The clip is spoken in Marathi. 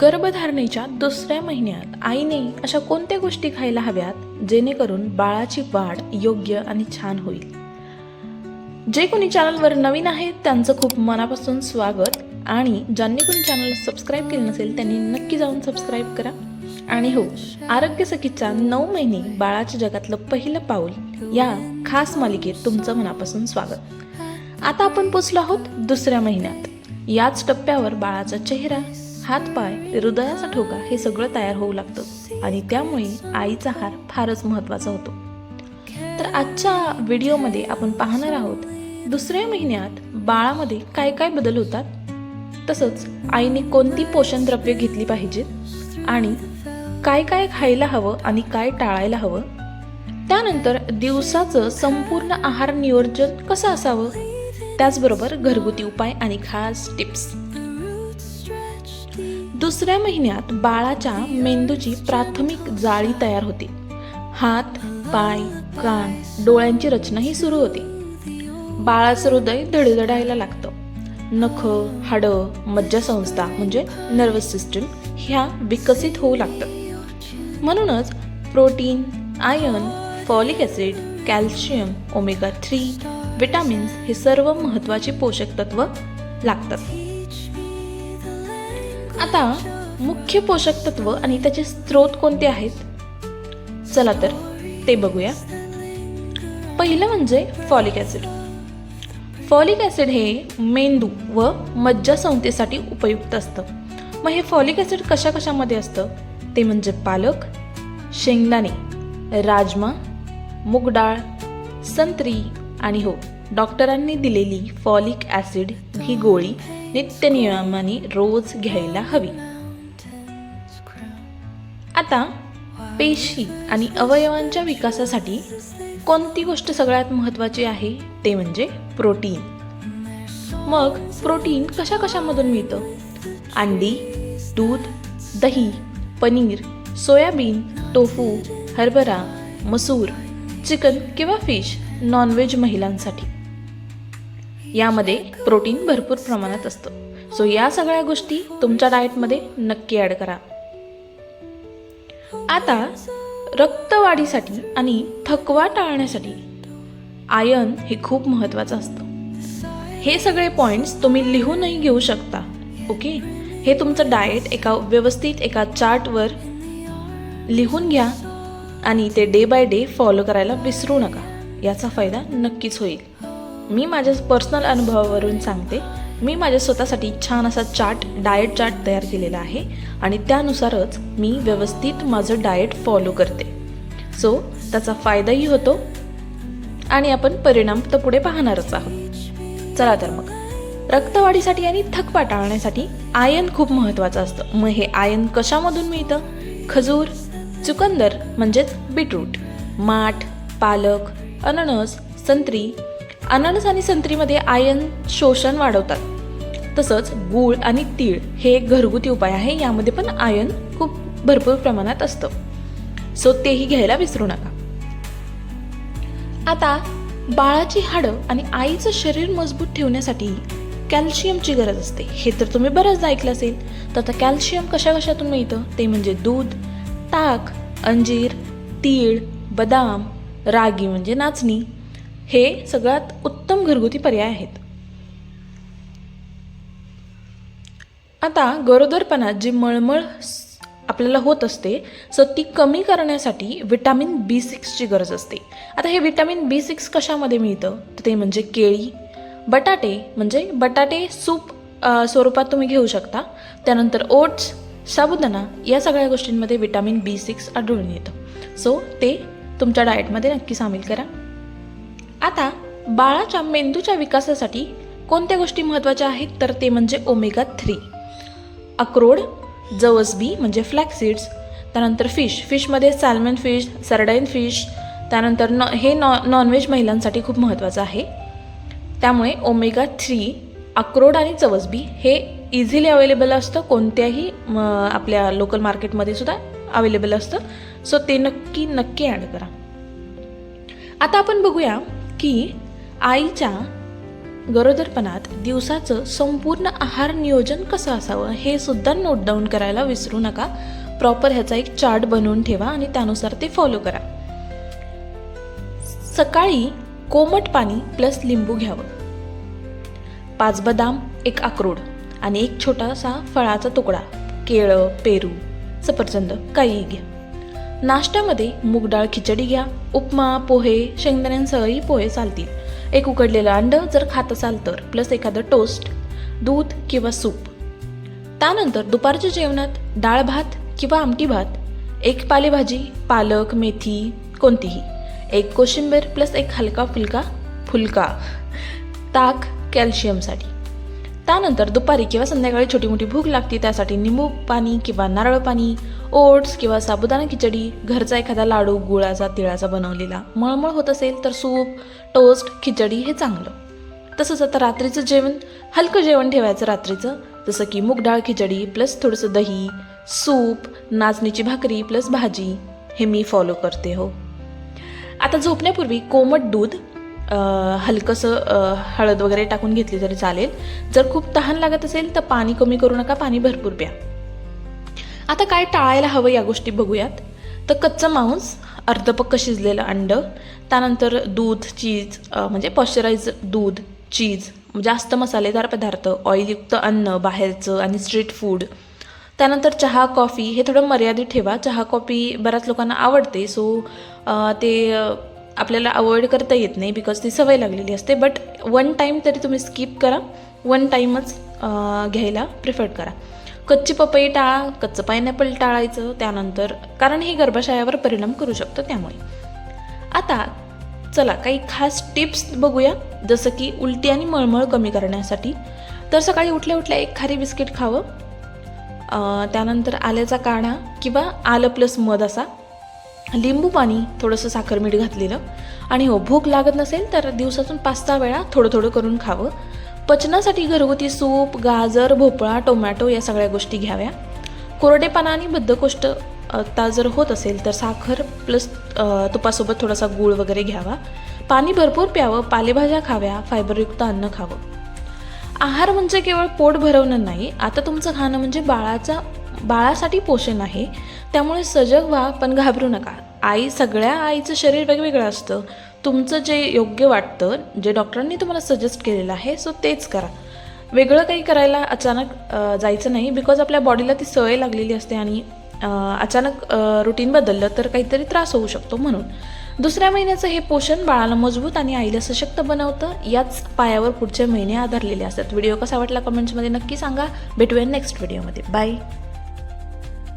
गर्भधारणेच्या दुसऱ्या महिन्यात आईने अशा कोणत्या गोष्टी खायला हव्यात जेणेकरून बाळाची वाढ योग्य आणि छान होईल? जे कोणी चॅनलवर नवीन आहेत त्यांचं खूप मनापासून स्वागत. आणि ज्यांनी कोणी चॅनल सबस्क्राईब केलं नसेल त्यांनी नक्की जाऊन सबस्क्राईब करा. आणि हो आरोग्य सखीच्या नऊ महिने बाळाच्या जगातलं पहिलं पाऊल या खास मालिकेत तुमचं मनापासून स्वागत. आता आपण पोचलो आहोत दुसऱ्या महिन्यात. याच टप्प्यावर बाळाचा चेहरा हातपाय हृदयाचा ठोका हे सगळं तयार होऊ लागतं आणि त्यामुळे आईचा हार फारच महत्त्वाचा होतो. तर आजच्या व्हिडिओमध्ये आपण पाहणार आहोत दुसऱ्या महिन्यात बाळामध्ये काय काय बदल होतात? तसंच आईने कोणती पोषण द्रव्य घेतली पाहिजेत आणि काय काय खायला हवं आणि काय टाळायला हवं? त्यानंतर दिवसाचं संपूर्ण आहार नियोजन कसं असावं? त्याचबरोबर घरगुती उपाय आणि खास टिप्स. दुसऱ्या महिन्यात बाळाच्या मेंदूची प्राथमिक जाळी तयार होते. हात पाय कान डोळ्यांची रचना ही सुरू होते. बाळाचं हृदय धडधडायला लागतं. नख हाडं मज्जासंस्था म्हणजे नर्वस सिस्टम ह्या विकसित होऊ लागतात. म्हणूनच protein iron folic acid calcium omega three vitamins हे सर्व महत्त्वाचे पोषक तत्व लागतात. आता मुख्य पोषक तत्व आणि त्याचे स्रोत कोणते आहेत? चला तर ते बघूया. पहिलं म्हणजे फॉलिक ॲसिड फॉलिक ॲसिड हे मेंदू व मज्जासंस्थेसाठी उपयुक्त असतं. मग हे फॉलिक ॲसिड कशा कशामध्ये असतं? ते म्हणजे पालक शेंगदाणे राजमा मूग डाळ संत्री आणि हो डॉक्टरांनी दिलेली फॉलिक ॲसिड ही गोळी नित्यनियमाने रोज घ्यायला हवी. आता पेशी आणि अवयवांच्या विकासासाठी कोणती गोष्ट सगळ्यात महत्त्वाची आहे? ते म्हणजे प्रोटीन. मग प्रोटीन कशा कशामधून मिळतं? अंडी दूध दही पनीर सोयाबीन टोफू हरभरा मसूर चिकन किंवा फिश नॉनव्हेज महिलांसाठी. यामध्ये प्रोटीन भरपूर प्रमाणात असतं. सो या सगळ्या गोष्टी तुमच्या डाएटमध्ये नक्की ॲड करा. आता रक्तवाढीसाठी आणि थकवा टाळण्यासाठी आयन हे खूप महत्त्वाचं असतं. हे सगळे पॉईंट्स तुम्ही लिहूनही घेऊ शकता ओके हे तुमचं डाएट एका व्यवस्थित एका चार्टवर लिहून घ्या आणि ते डे बाय डे फॉलो करायला विसरू नका. याचा फायदा नक्कीच होईल. मी माझ्या पर्सनल अनुभवावरून सांगते. मी माझ्या स्वतःसाठी छान असा चार्ट डाएट चार्ट तयार केलेला आहे आणि त्यानुसारच मी व्यवस्थित माझं डाएट फॉलो करते. सो त्याचा फायदाही होतो आणि आपण परिणाम तर पुढे पाहणारच आहोत. चला तर मग. रक्तवाढीसाठी आणि थकवा टाळण्यासाठी आयन खूप महत्त्वाचं असतं. मग हे आयन कशामधून मिळतं? खजूर चुकंदर म्हणजेच बीटरूट माठ पालक अननस संत्री अननस आणि संत्रीमध्ये आयन शोषण वाढवतात. तसंच गूळ आणि तीळ हे एक घरगुती उपाय आहे यामध्ये पण आयन खूप भरपूर प्रमाणात असतं. सो तेही घ्यायला विसरू नका. आता बाळाची हाडं आणि आईचं शरीर मजबूत ठेवण्यासाठी कॅल्शियमची गरज असते. हे तर तुम्ही बरंचदा ऐकलं असेल. तर आता कॅल्शियम कशा कशातून मिळतं? ते म्हणजे दूध ताक अंजीर तीळ बदाम रागी म्हणजे नाचणी. हे सगळ्यात उत्तम घरगुती पर्याय आहेत. आता गरोदरपणात जी मळमळ आपल्याला होत असते सो ती कमी करण्यासाठी विटॅमिन बी सिक्सची गरज असते. आता हे विटॅमिन बी सिक्स कशामध्ये मिळतं? तर ते म्हणजे केळी बटाटे म्हणजे बटाटे सूप स्वरूपात तुम्ही घेऊ शकता. त्यानंतर ओट्स साबुदाणा या सगळ्या गोष्टींमध्ये विटॅमिन बी सिक्स आढळून येतं. सो ते तुमच्या डाएटमध्ये नक्की सामील करा. आता बाळाच्या मेंदूच्या विकासासाठी कोणत्या गोष्टी महत्त्वाच्या आहेत? तर ते म्हणजे ओमेगा थ्री अक्रोड जवसबी म्हणजे फ्लॅक्सिड्स त्यानंतर फिश फिशमध्ये सॅल्मन फिश सरडाईन फिश त्यानंतर नॉ हे नॉ नॉनव्हेज महिलांसाठी खूप महत्त्वाचं आहे. त्यामुळे ओमेगा थ्री अक्रोड आणि चवसबी हे इझिली अवेलेबल असतं. कोणत्याही म, आपल्या लोकल मार्केटमध्ये सुद्धा अवेलेबल असतं. सो ते नक्की नक्की ॲड करा. आता आपण बघूया की आईच्या गरोदरपणात दिवसाचं संपूर्ण आहार नियोजन कसं असावं हे सुद्धा नोट डाऊन करायला विसरू नका. प्रॉपर ह्याचा एक चार्ट बनवून ठेवा आणि त्यानुसार ते फॉलो करा. सकाळी कोमट पाणी प्लस लिंबू घ्यावं. पाच बदाम एक अक्रोड आणि एक छोटासा फळाचा तुकडा. केळं पेरू सफरचंद काहीही घ्या. नाश्त्यामध्ये मूग डाळ खिचडी घ्या. उपमा पोहे शेंगदाण्यांसहही पोहे चालतील. एक उकडलेलं अंड जर खात असाल तर प्लस एखादं टोस्ट दूध किंवा सूप त्यानंतर दुपारच्या जेवणात डाळ भात किंवा आमटी भात एक पालेभाजी पालक मेथी कोणतीही. एक कोशिंबीर प्लस एक हलका फुलका फुलका. ताक कॅल्शियमसाठी. त्यानंतर दुपारी किंवा संध्याकाळी छोटी मोठी भूक लागते त्यासाठी निंबू पाणी किंवा नारळ पाणी ओट्स किंवा साबुदाणा खिचडी घरचा एखादा लाडू गुळाचा तिळाचा बनवलेला मळमळ होत असेल तर सूप टोस्ट खिचडी हे चांगलं. तसंच आता रात्रीचं जेवण हलकं जेवण ठेवायचं रात्रीचं जसं की मूग डाळ खिचडी प्लस थोडंसं दही सूप नाचणीची भाकरी प्लस भाजी हे मी फॉलो करते हो. आता झोपण्यापूर्वी कोमट दूध हलकंसं हळद वगैरे टाकून घेतली तरी चालेल. जर खूप तहान लागत असेल तर पाणी कमी करू नका पाणी भरपूर प्या. आता काय टाळायला हवं या गोष्टी बघूयात. तर कच्चं मांस अर्धपक्क शिजलेलं अंड त्यानंतर दूध चीज म्हणजे पॉश्चराईज दूध चीज जास्त मसालेदार पदार्थ ऑइलयुक्त अन्न बाहेरचं आणि स्ट्रीट फूड त्यानंतर चहा कॉफी हे थोडं मर्यादित ठेवा. चहा कॉफी बऱ्याच लोकांना आवडते सो ते आपल्याला अवॉइड करता येत नाही बिकॉज ती सवय लागलेली असते. बट वन टाईम तरी तुम्ही स्किप करा. वन टाईमच घ्यायला प्रिफर करा. कच्ची पपई टाळा कच्चं पायनॅपल टाळायचं त्यानंतर कारण हे गर्भाशयावर परिणाम करू शकतं त्यामुळे. आता चला काही खास टिप्स बघूया जसं की उलटी आणि मळमळ कमी करण्यासाठी. तर सकाळी उठल्या उठल्या एक खारी बिस्किट खावं. त्यानंतर आल्याचा काढा किंवा आलं प्लस मध असा. लिंबू पाणी थोडंसं साखर मीठ घातलेलं. आणि हो भूक लागत नसेल तर दिवसातून पाच सहा वेळा थोडं थोडं करून खावं. पचनासाठी घरगुती सूप गाजर भोपळा टोमॅटो या सगळ्या गोष्टी घ्याव्या. कोरडेपणा आणि बद्धकोष्ठ ता जर होत असेल तर साखर प्लस तुपासोबत थोडासा गूळ वगैरे घ्यावा. पाणी भरपूर प्यावं पालेभाज्या खाव्या फायबरयुक्त अन्न खावं. आहार म्हणजे केवळ पोट भरवणं नाही आता तुमचं खाणं म्हणजे बाळाचा बाळासाठी पोषण आहे. त्यामुळे सजग व्हा पण घाबरू नका. आई सगळ्या आईचं शरीर वेगवेगळं असतं. तुमचं जे योग्य वाटतं जे डॉक्टरांनी तुम्हाला सजेस्ट केलेलं आहे सो तेच करा. वेगळं काही करायला अचानक जायचं नाही बिकॉज आपल्या बॉडीला ती सवय लागलेली असते आणि अचानक रुटीन बदललं तर काहीतरी त्रास होऊ शकतो म्हणून. दुसऱ्या महिन्याचं हे पोषण बाळाला मजबूत आणि आईला सशक्त बनवतं याच पायावर पुढचे महिने आधारलेले असतात. व्हिडिओ कसा वाटला कमेंट्समध्ये नक्की सांगा. भेटूया नेक्स्ट व्हिडिओमध्ये बाय